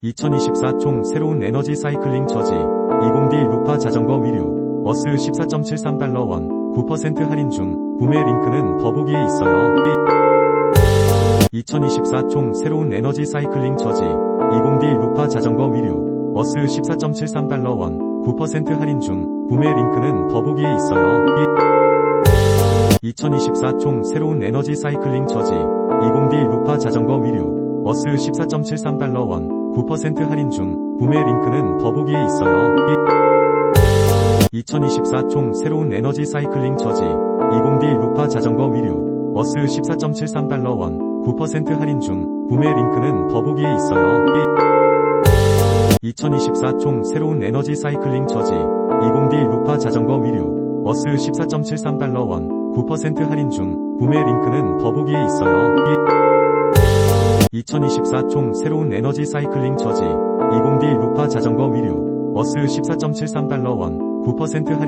2024 총 새로운 에너지 사이클링 저지 20D 루파 자전거 위류 어스 14.73달러 원 9% 할인 중 구매 링크는 더보기에 있어요. 2024 총 새로운 에너지 사이클링 저지 20D 루파 자전거 위류 어스 14.73달러 원 9% 할인 중 구매 링크는 더보기에 있어요. 2024 총 새로운 에너지 사이클링 저지 20D 루파 자전거 위류 어스 14.73달러 원 9% 할인 중 구매 링크는 더보기에 있어요. 2024 총 새로운 에너지 사이클링 저지 20D 루파 자전거 위류 어스 14.73달러 원 9% 할인 중 구매 링크는 더보기에 있어요. 2024 총 새로운 에너지 사이클링 저지 20D 루파 자전거 위류 어스 14.73달러 원 9% 할인 중 구매 링크는 더보기에 있어요. 2024 총 새로운 에너지 사이클링 저지. 20D 루파 자전거 위류. 어스 14.73달러 원. 9% 할인